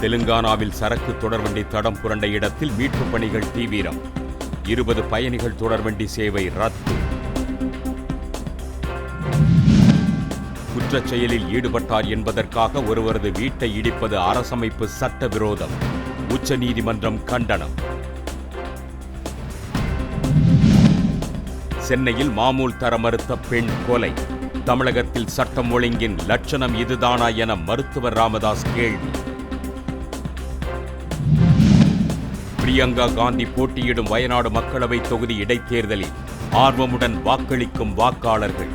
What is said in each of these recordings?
தெலுங்கானாவில் சரக்கு தொடர்வண்டி தடம் புரண்ட இடத்தில் மீட்புப் பணிகள் தீவிரம். இருபது பயணிகள் தொடர்வண்டி சேவை ரத்து. குற்றச் செயலில் ஈடுபட்டார் என்பதற்காக ஒருவரது வீட்டை இடிப்பது அரசமைப்பு சட்ட விரோதம் உச்ச உச்சநீதிமன்றம் கண்டனம். சென்னையில் மாமூல் தர மறுத்த பெண் கொலை. தமிழகத்தில் சட்டம் ஒழுங்கின் லட்சணம் இதுதானா என மருத்துவர் ராமதாஸ் கேள்வி. பிரியங்கா காந்தி போட்டியிடும் வயநாடு மக்களவை தொகுதி இடைத்தேர்தலில் ஆர்வமுடன் வாக்களிக்கும் வாக்காளர்கள்.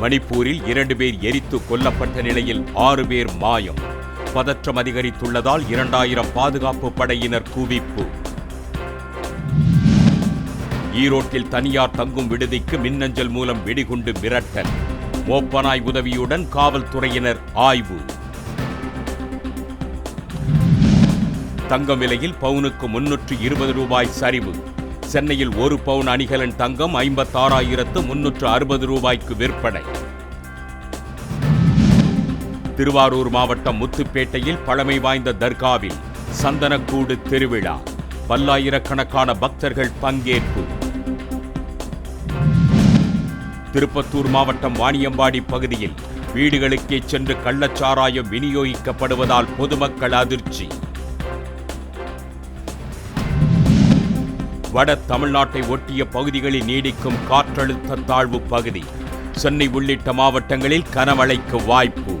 மணிப்பூரில் இரண்டு பேர் எரித்து கொல்லப்பட்ட நிலையில் ஆறு பேர் மாயம். பதற்றம் அதிகரித்துள்ளதால் இரண்டாயிரம் பாதுகாப்பு படையினர் குவிப்பு. ஈரோட்டில் தனியார் தங்கும் விடுதிக்கு மின்னஞ்சல் மூலம் வெடிகுண்டு மிரட்டல். மோப்பனாய் உதவியுடன் காவல்துறையினர் ஆய்வு. தங்கம் விலையில் பவுனுக்கு முன்னூற்று இருபது ரூபாய் சரிவு. சென்னையில் ஒரு பவுன் அணிகலன் தங்கம் ஐம்பத்தாறாயிரத்து முன்னூற்று அறுபது ரூபாய்க்கு விற்பனை. திருவாரூர் மாவட்டம் முத்துப்பேட்டையில் பழமை வாய்ந்த தர்காவில் சந்தனக்கூடு திருவிழா. பல்லாயிரக்கணக்கான பக்தர்கள் பங்கேற்பு. திருப்பத்தூர் மாவட்டம் வாணியம்பாடி பகுதியில் வீடுகளுக்கே சென்று கள்ளச்சாராயம் விநியோகிக்கப்படுவதால் பொதுமக்கள் அதிர்ச்சி. வட தமிழ்நாட்டை ஒட்டிய பகுதிகளில் நீடிக்கும் காற்றழுத்த தாழ்வு பகுதி. சென்னை உள்ளிட்ட மாவட்டங்களில் கனமழைக்கு வாய்ப்பு.